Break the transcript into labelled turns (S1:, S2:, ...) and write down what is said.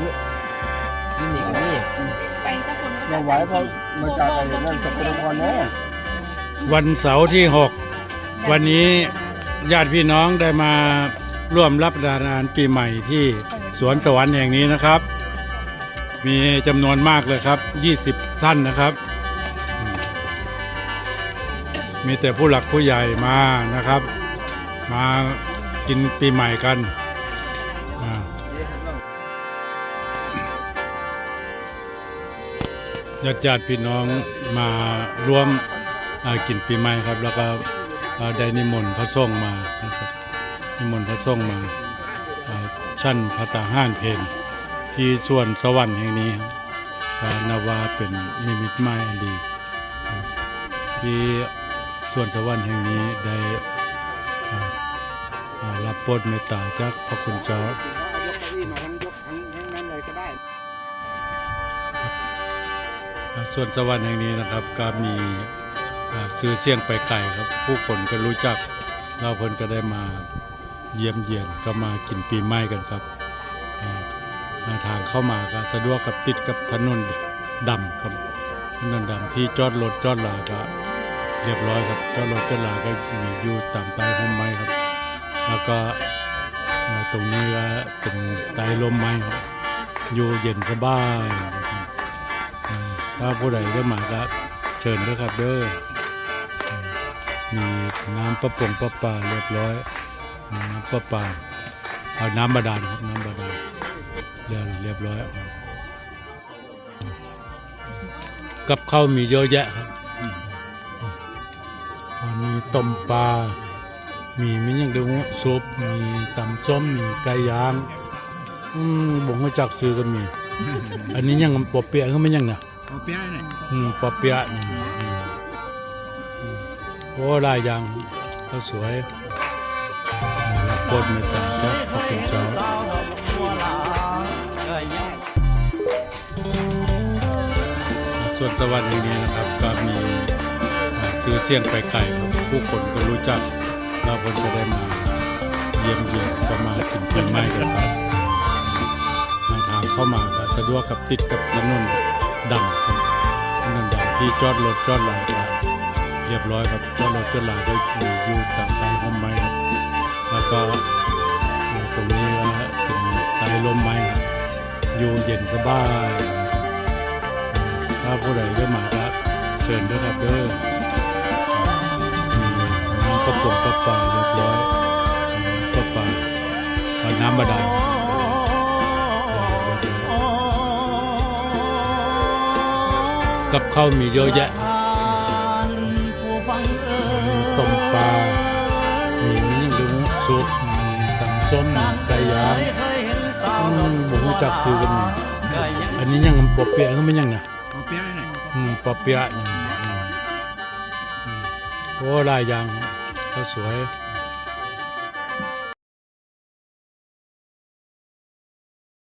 S1: นี่นี่กับนี่
S2: ไปสกุลก็
S3: เราไหวเขามาจากไอ้นั่นสกลนครเนาะ
S4: วันเสาร์ที่ 6 วันนี้ญาติพี่น้องได้มาร่วมรับประทานอาหารปีใหม่ที่สวนสวรรค์แห่งนี้นะครับ มีจำนวนมากเลยครับ 20 ท่านนะครับอืมมีแต่ผู้หลักผู้ใหญ่มานะครับ มากินปีใหม่กันอ่า ญาติญาติพี่น้องมาร่วมอ่ากินปีใหม่ครับ แล้วก็ได้นิมนต์พระสงฆ์มานะครับนิมนต์พระสงฆ์มาชั้นพระตาห้านเพนที่ส่วนสวรรค์แห่งนี้ครับนับว่าเป็นนิมิตหมายอันดี ที่ส่วนสวรรค์แห่งนี้ได้รับโปรดเมตตาจากพระคุณเจ้า ส่วนสวรรค์แห่งนี้นะครับ ก็มีอ่าชื่อเสียงไปไกลครับ ผู้คนก็รู้จักเราเพิ่นก็ได้มาเยี่ยมเยียนก็มากินปีใหม่กันครับอาอ่าทางเข้ามาก็สะดวกกับติดกับถนนดำครับถนนดำที่จอดรถจอดลาก็เรียบร้อยครับจอดรถจอดลาก็มีอยู่ตามใต้ร่มไม้ครับ แล้วก็ตรงนี้ก็เป็นใต้ร่มไม้ครับอยู่เย็นสบายค ถ้าผู้ใดได้มาก็เชิญด้วยครับเด้อมีน้ำประปงประปาเรียบร้อยน้ำประปาเอาน้ำบาดาลครับน้ำบาดาลเรียบเรียบร้อย กับข้าวมีเยอะแยะครับมีต้มปลา มีมิยังเดียวซุป มีตำส้ม มีไก่ย่าง อืมบ่งมาจากซื้อก็มี อันนี้ยังปอเปียะก็ไม่ยังนะ
S3: เอเปี้ยเนี่ย
S4: อืมปอเปียะนี่อืมอืมโอ้หลายอย่างก็สวยรับโปรดเมตตาจากพระคุณเจ้าส่วนสวรรค์แห่งนี้นะครับก็มีชื่อเสียงไปไกลครับผู้คนก็รู้จักเราคนก็ได้มาเยี่ยมเยียนก็มากินเพียงไม้กันครับทางเข้ามาก็สะดวกกับติดกับถนน ดำครับถนนดำที่จอดรถจอดหลาก็เรียบร้อยครับจอดรถจอดหลาก็อยู่อยู่ตามใต้ร่มไม้ครับ แล้วก็ตรงนี้ก็เป็นใต้ร่มไม้ครับอยู่เย็นสบาย ถ้าผู้ใดได้มาก็เชิญด้วยครับเด้อมีน้ำประปงประปาเรียบร้อยน้ำประปาเอาน้ำบาดาล กับข้าวมีเยอะแยะต้มปลา มีมีอย่างเดียวซุปมีตำส้มมีไก่ย่างอืมผมรู้จักซื้อกันมีอันนี้ยังปอเปียะก็ไม่ยังนะ
S3: เอาเปี้ยเนี่ย
S4: อืมปอเปียะนี่อืมอืมโอ้หลายอย่างก็สวย
S3: เ